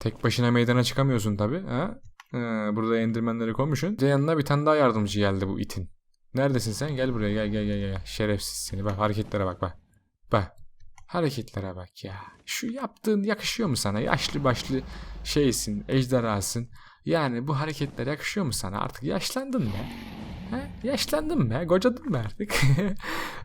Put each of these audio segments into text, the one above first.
Tek başına meydana çıkamıyorsun tabi. Ha? Ha, burada endirmenleri koymuşsun. Bir yanına bir tane daha yardımcı geldi bu itin. Neredesin sen? Gel buraya gel gel gel. gel. Şerefsiz seni. Bak hareketlere bak bak. Bak. Hareketlere bak ya. Şu yaptığın yakışıyor mu sana? Yaşlı başlı şeysin, ejderhasın. Yani bu hareketler yakışıyor mu sana? Artık yaşlandın mı? He? Yaşlandın mı? Kocadın mı artık?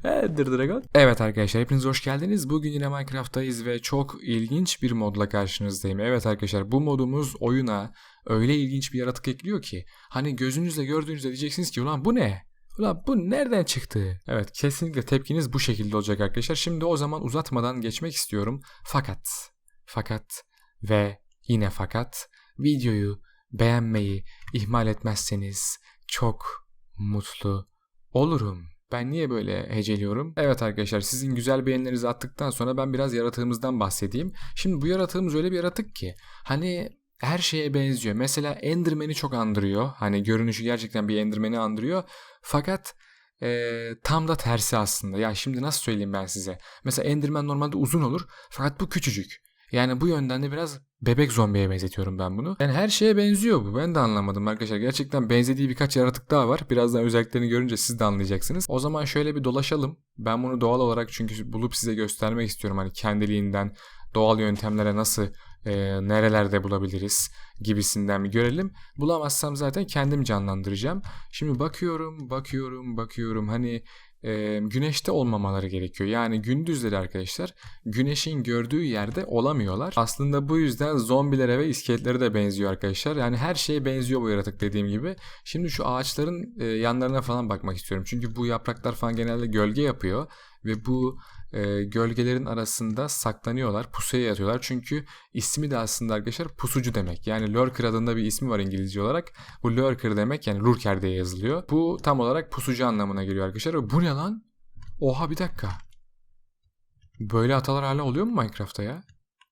Dır Dragon. Evet arkadaşlar hepiniz hoş geldiniz. Bugün yine Minecraft'tayız ve çok ilginç bir modla karşınızdayım. Evet arkadaşlar bu modumuz oyuna öyle ilginç bir yaratık ekliyor ki hani gözünüzle gördüğünüzde diyeceksiniz ki ulan bu ne? Ulan bu nereden çıktı? Evet kesinlikle tepkiniz bu şekilde olacak arkadaşlar. Şimdi o zaman uzatmadan geçmek istiyorum. Fakat, fakat ve yine fakat videoyu beğenmeyi ihmal etmezseniz çok mutlu olurum. Ben niye böyle heceliyorum? Evet arkadaşlar sizin güzel beğenilerinizi attıktan sonra ben biraz yaratığımızdan bahsedeyim. Şimdi bu yaratığımız öyle bir yaratık ki hani her şeye benziyor. Mesela Enderman'i çok andırıyor. Hani görünüşü gerçekten bir Enderman'i andırıyor. Fakat e, tam da tersi aslında. Ya şimdi nasıl söyleyeyim ben size? Mesela Enderman normalde uzun olur fakat bu küçücük. Yani bu yönden de biraz bebek zombiye benzetiyorum ben bunu. Yani her şeye benziyor bu. Ben de anlamadım arkadaşlar. Gerçekten benzediği birkaç yaratık daha var. Birazdan özelliklerini görünce siz de anlayacaksınız. O zaman şöyle bir dolaşalım. Ben bunu doğal olarak çünkü bulup size göstermek istiyorum. Hani kendiliğinden doğal yöntemlere nasıl e, nerelerde bulabiliriz gibisinden bir görelim. Bulamazsam zaten kendim canlandıracağım. Şimdi bakıyorum, bakıyorum, bakıyorum. Hani e, güneşte olmamaları gerekiyor. Yani gündüzleri arkadaşlar güneşin gördüğü yerde olamıyorlar. Aslında bu yüzden zombilere ve iskeletlere de benziyor arkadaşlar. Yani her şeye benziyor bu yaratık dediğim gibi. Şimdi şu ağaçların e, yanlarına falan bakmak istiyorum. Çünkü bu yapraklar falan genelde gölge yapıyor ve bu e, gölgelerin arasında saklanıyorlar, pusuya yatıyorlar. Çünkü ismi de aslında arkadaşlar pusucu demek. Yani lurker adında bir ismi var İngilizce olarak. Bu lurker demek yani lurker diye yazılıyor. Bu tam olarak pusucu anlamına geliyor arkadaşlar. Bu ne lan? Oha bir dakika. Böyle hatalar hala oluyor mu Minecraft'ta ya?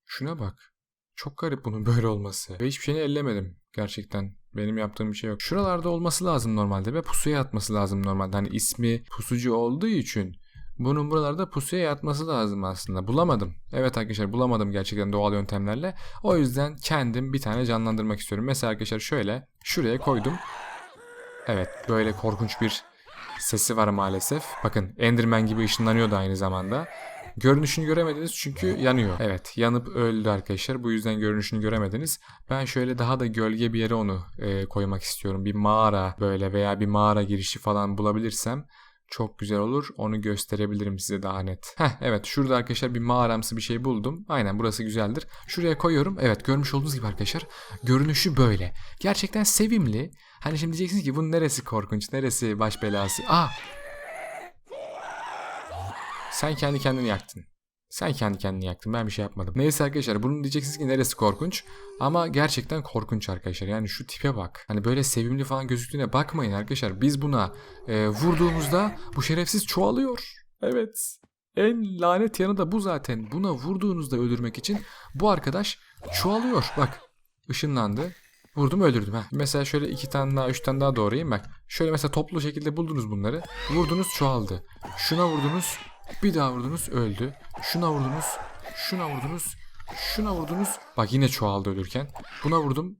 Şuna bak. Çok garip bunun böyle olması. Ve hiçbir şeyini ellemedim gerçekten. Benim yaptığım bir şey yok. Şuralarda olması lazım normalde ve pusuya atması lazım normalde. Hani ismi pusucu olduğu için bunun buralarda pusuya yatması lazım aslında. Bulamadım. Evet arkadaşlar bulamadım gerçekten doğal yöntemlerle. O yüzden kendim bir tane canlandırmak istiyorum. Mesela arkadaşlar şöyle şuraya koydum. Evet böyle korkunç bir sesi var maalesef. Bakın Enderman gibi ışınlanıyor da aynı zamanda. Görünüşünü göremediniz çünkü yanıyor. Evet yanıp öldü arkadaşlar. Bu yüzden görünüşünü göremediniz. Ben şöyle daha da gölge bir yere onu e, koymak istiyorum. Bir mağara böyle veya bir mağara girişi falan bulabilirsem çok güzel olur. Onu gösterebilirim size daha net. Heh evet şurada arkadaşlar bir mağaramsı bir şey buldum. Aynen burası güzeldir. Şuraya koyuyorum. Evet görmüş olduğunuz gibi arkadaşlar görünüşü böyle. Gerçekten sevimli. Hani şimdi diyeceksiniz ki bunun neresi korkunç, neresi baş belası. Aa! Sen kendi kendini yaktın. Sen kendi kendini yaktın. Ben bir şey yapmadım. Neyse arkadaşlar bunun diyeceksiniz ki neresi korkunç. Ama gerçekten korkunç arkadaşlar. Yani şu tipe bak. Hani böyle sevimli falan gözüktüğüne bakmayın arkadaşlar. Biz buna e, vurduğumuzda bu şerefsiz çoğalıyor. Evet. En lanet yanı da bu zaten. Buna vurduğunuzda öldürmek için bu arkadaş çoğalıyor. Bak ışınlandı. Vurdum öldürdüm. ha. Mesela şöyle iki tane daha üç tane daha doğrayayım bak. Şöyle mesela toplu şekilde buldunuz bunları. Vurdunuz çoğaldı. Şuna vurdunuz bir daha vurdunuz öldü. Şuna vurdunuz. Şuna vurdunuz. Şuna vurdunuz. Bak yine çoğaldı ölürken. Buna vurdum.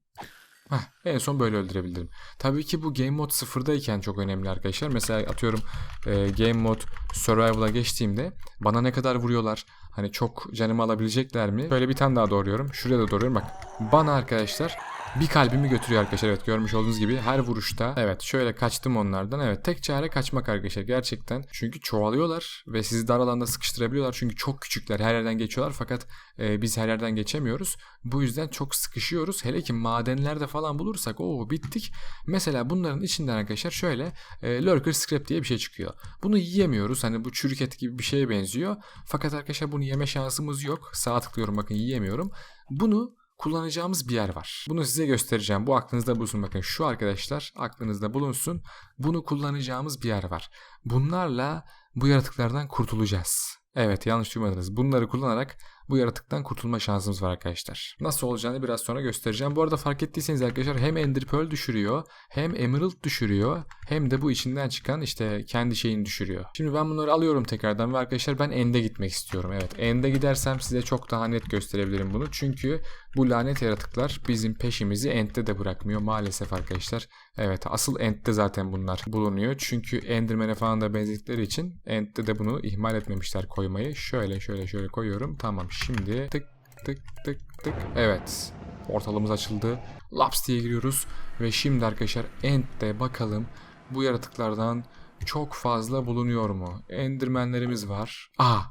Heh, en son böyle öldürebildim. Tabii ki bu game mode sıfırdayken çok önemli arkadaşlar. Mesela atıyorum e, game mode survival'a geçtiğimde bana ne kadar vuruyorlar? Hani çok canımı alabilecekler mi? Böyle bir tane daha doğruyorum. Şuraya da doğruyorum bak. Bana arkadaşlar bir kalbimi götürüyor arkadaşlar. Evet görmüş olduğunuz gibi her vuruşta evet şöyle kaçtım onlardan. Evet tek çare kaçmak arkadaşlar gerçekten. Çünkü çoğalıyorlar ve sizi dar alanda sıkıştırabiliyorlar. Çünkü çok küçükler her yerden geçiyorlar fakat e, biz her yerden geçemiyoruz. Bu yüzden çok sıkışıyoruz. Hele ki madenlerde falan bulursak o bittik. Mesela bunların içinden arkadaşlar şöyle e, lurker scrap diye bir şey çıkıyor. Bunu yiyemiyoruz. Hani bu çürük et gibi bir şeye benziyor. Fakat arkadaşlar bunu yeme şansımız yok. Sağ tıklıyorum bakın yiyemiyorum. Bunu kullanacağımız bir yer var. Bunu size göstereceğim. Bu aklınızda bulunsun. Bakın şu arkadaşlar aklınızda bulunsun. Bunu kullanacağımız bir yer var. Bunlarla bu yaratıklardan kurtulacağız. Evet yanlış duymadınız. Bunları kullanarak bu yaratıktan kurtulma şansımız var arkadaşlar. Nasıl olacağını biraz sonra göstereceğim. Bu arada fark ettiyseniz arkadaşlar hem Ender Pearl düşürüyor hem Emerald düşürüyor hem de bu içinden çıkan işte kendi şeyini düşürüyor. Şimdi ben bunları alıyorum tekrardan ve arkadaşlar ben End'e gitmek istiyorum. Evet End'e gidersem size çok daha net gösterebilirim bunu. Çünkü bu lanet yaratıklar bizim peşimizi End'de de bırakmıyor maalesef arkadaşlar. Evet asıl End'de zaten bunlar bulunuyor. Çünkü Enderman'e falan da benzedikleri için End'de de bunu ihmal etmemişler koymayı. Şöyle şöyle şöyle koyuyorum. Tamam şimdi tık tık tık tık. Evet portalımız açıldı. Laps diye giriyoruz. Ve şimdi arkadaşlar End'de bakalım bu yaratıklardan çok fazla bulunuyor mu? Endermenlerimiz var. Aa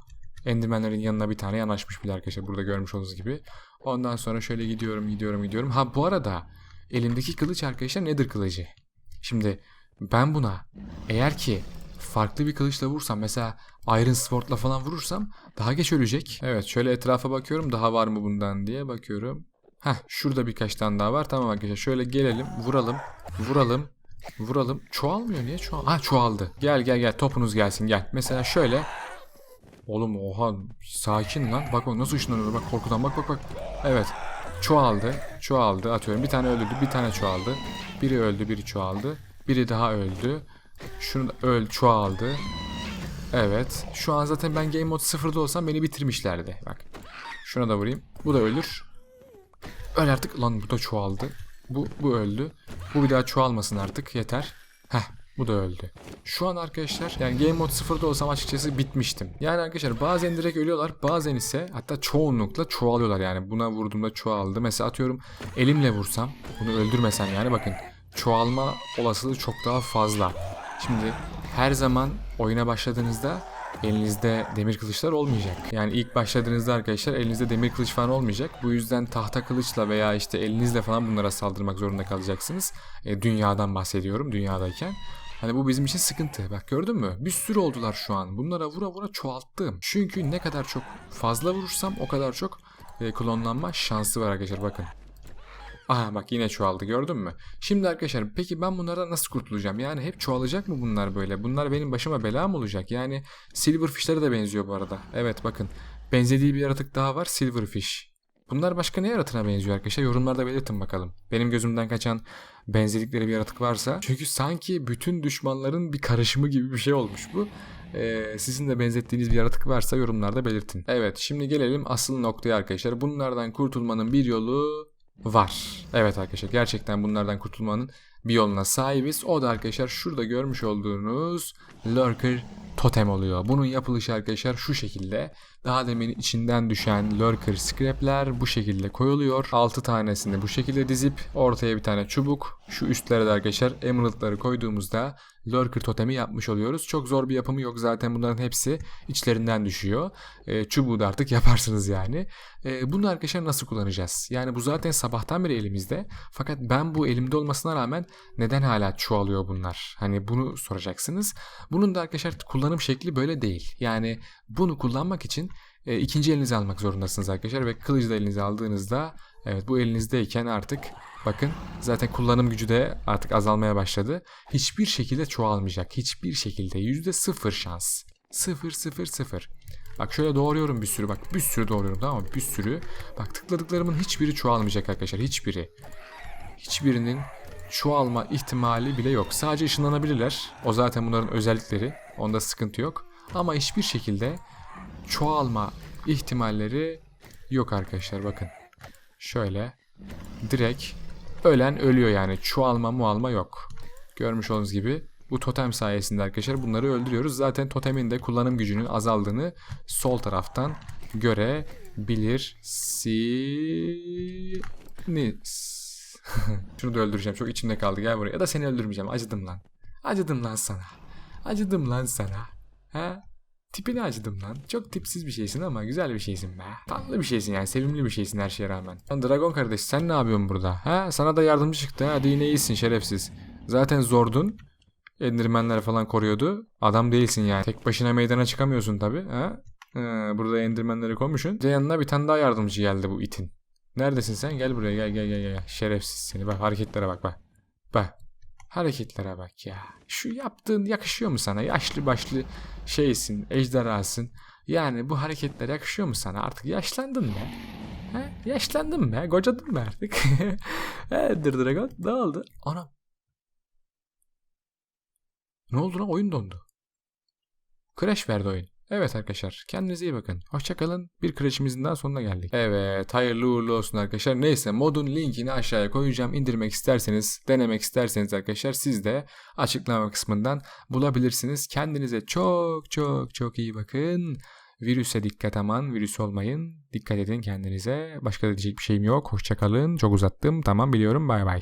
Endermenlerin yanına bir tane yanaşmış bile arkadaşlar burada görmüş olduğunuz gibi. Ondan sonra şöyle gidiyorum gidiyorum gidiyorum. Ha bu arada elimdeki kılıç arkadaşlar nedir kılıcı? Şimdi ben buna eğer ki farklı bir kılıçla vursam mesela Iron Sword'la falan vurursam daha geç ölecek. Evet şöyle etrafa bakıyorum daha var mı bundan diye bakıyorum. Heh şurada birkaç tane daha var. Tamam arkadaşlar şöyle gelelim vuralım vuralım vuralım. Çoğalmıyor niye çoğal? Ha çoğaldı. Gel gel gel topunuz gelsin gel. Mesela şöyle Oğlum oha sakin lan. Bak o nasıl ışınlanıyor bak korkudan bak bak bak. Evet çoğaldı çoğaldı atıyorum bir tane öldü bir tane çoğaldı. Biri öldü biri çoğaldı. Biri daha öldü. Şunu da öl çoğaldı. Evet şu an zaten ben game mode sıfırda olsam beni bitirmişlerdi. Bak şuna da vurayım. Bu da ölür. Öl artık lan bu da çoğaldı. Bu, bu öldü. Bu bir daha çoğalmasın artık yeter. Heh bu da öldü. Şu an arkadaşlar yani game mode sıfırda olsam açıkçası bitmiştim. Yani arkadaşlar bazen direkt ölüyorlar bazen ise hatta çoğunlukla çoğalıyorlar yani. Buna vurduğumda çoğaldı. Mesela atıyorum elimle vursam bunu öldürmesem yani bakın çoğalma olasılığı çok daha fazla. Şimdi her zaman oyuna başladığınızda elinizde demir kılıçlar olmayacak. Yani ilk başladığınızda arkadaşlar elinizde demir kılıç falan olmayacak. Bu yüzden tahta kılıçla veya işte elinizle falan bunlara saldırmak zorunda kalacaksınız. E, dünyadan bahsediyorum dünyadayken. Hani bu bizim için sıkıntı. Bak gördün mü? Bir sürü oldular şu an. Bunlara vura vura çoğalttım. Çünkü ne kadar çok fazla vurursam o kadar çok e, klonlanma şansı var arkadaşlar bakın. Aha bak yine çoğaldı gördün mü? Şimdi arkadaşlar peki ben bunlardan nasıl kurtulacağım? Yani hep çoğalacak mı bunlar böyle? Bunlar benim başıma bela mı olacak? Yani Silverfish'lere de benziyor bu arada. Evet bakın benzediği bir yaratık daha var Silverfish. Bunlar başka ne yaratığına benziyor arkadaşlar? Yorumlarda belirtin bakalım. Benim gözümden kaçan benzedikleri bir yaratık varsa. Çünkü sanki bütün düşmanların bir karışımı gibi bir şey olmuş bu. Ee, sizin de benzettiğiniz bir yaratık varsa yorumlarda belirtin. Evet şimdi gelelim asıl noktaya arkadaşlar. Bunlardan kurtulmanın bir yolu var. Evet arkadaşlar gerçekten bunlardan kurtulmanın bir yoluna sahibiz. O da arkadaşlar şurada görmüş olduğunuz Lurker totem oluyor. Bunun yapılışı arkadaşlar şu şekilde. Daha demin içinden düşen lurker scrapler bu şekilde koyuluyor. 6 tanesini bu şekilde dizip ortaya bir tane çubuk. Şu üstlere de arkadaşlar emeraldları koyduğumuzda lurker totemi yapmış oluyoruz. Çok zor bir yapımı yok zaten bunların hepsi içlerinden düşüyor. E, çubuğu da artık yaparsınız yani. E, bunu arkadaşlar nasıl kullanacağız? Yani bu zaten sabahtan beri elimizde. Fakat ben bu elimde olmasına rağmen neden hala çoğalıyor bunlar? Hani bunu soracaksınız. Bunun da arkadaşlar kullanım şekli böyle değil. Yani bunu kullanmak için e, ikinci elinize almak zorundasınız arkadaşlar ve kılıcı da elinize aldığınızda evet bu elinizdeyken artık bakın zaten kullanım gücü de artık azalmaya başladı. Hiçbir şekilde çoğalmayacak. Hiçbir şekilde yüzde sıfır şans. Sıfır sıfır sıfır. Bak şöyle doğruyorum bir sürü bak bir sürü doğruyorum tamam mı? Bir sürü. Bak tıkladıklarımın hiçbiri çoğalmayacak arkadaşlar hiçbiri. Hiçbirinin çoğalma ihtimali bile yok. Sadece ışınlanabilirler. O zaten bunların özellikleri. Onda sıkıntı yok. Ama hiçbir şekilde çoğalma ihtimalleri yok arkadaşlar bakın. Şöyle direkt ölen ölüyor yani çoğalma mualma yok. Görmüş olduğunuz gibi bu totem sayesinde arkadaşlar bunları öldürüyoruz. Zaten totemin de kullanım gücünün azaldığını sol taraftan görebilirsiniz. Şunu da öldüreceğim. Çok içimde kaldı. Gel buraya. Ya da seni öldürmeyeceğim. Acıdım lan. Acıdım lan sana. Acıdım lan sana. Ha? Tipine acıdım lan. Çok tipsiz bir şeysin ama güzel bir şeysin be. Tatlı bir şeysin yani. Sevimli bir şeysin her şeye rağmen. Lan Dragon kardeş sen ne yapıyorsun burada? Ha? Sana da yardımcı çıktı. Hadi yine iyisin şerefsiz. Zaten zordun. Endirmenler falan koruyordu. Adam değilsin yani. Tek başına meydana çıkamıyorsun tabi. Ha? Ee, burada endirmenleri koymuşsun. Bir de yanına bir tane daha yardımcı geldi bu itin. Neredesin sen? Gel buraya gel gel gel gel. Şerefsiz seni. Bak hareketlere bak bak. Bak. Hareketlere bak ya. Şu yaptığın yakışıyor mu sana? Yaşlı başlı şeysin, ejderhasın. Yani bu hareketler yakışıyor mu sana? Artık yaşlandın be. He? Yaşlandın be. Kocadın be artık. He, Dır Dragon. Ne oldu? Anam. Ne oldu lan? Oyun dondu. Crash verdi oyun. Evet arkadaşlar kendinize iyi bakın. Hoşçakalın. Bir crash'imizin daha sonuna geldik. Evet hayırlı uğurlu olsun arkadaşlar. Neyse modun linkini aşağıya koyacağım. İndirmek isterseniz, denemek isterseniz arkadaşlar siz de açıklama kısmından bulabilirsiniz. Kendinize çok çok çok iyi bakın. Virüse dikkat aman, virüs olmayın. Dikkat edin kendinize. Başka da diyecek bir şeyim yok. Hoşçakalın. Çok uzattım. Tamam biliyorum. Bay bay.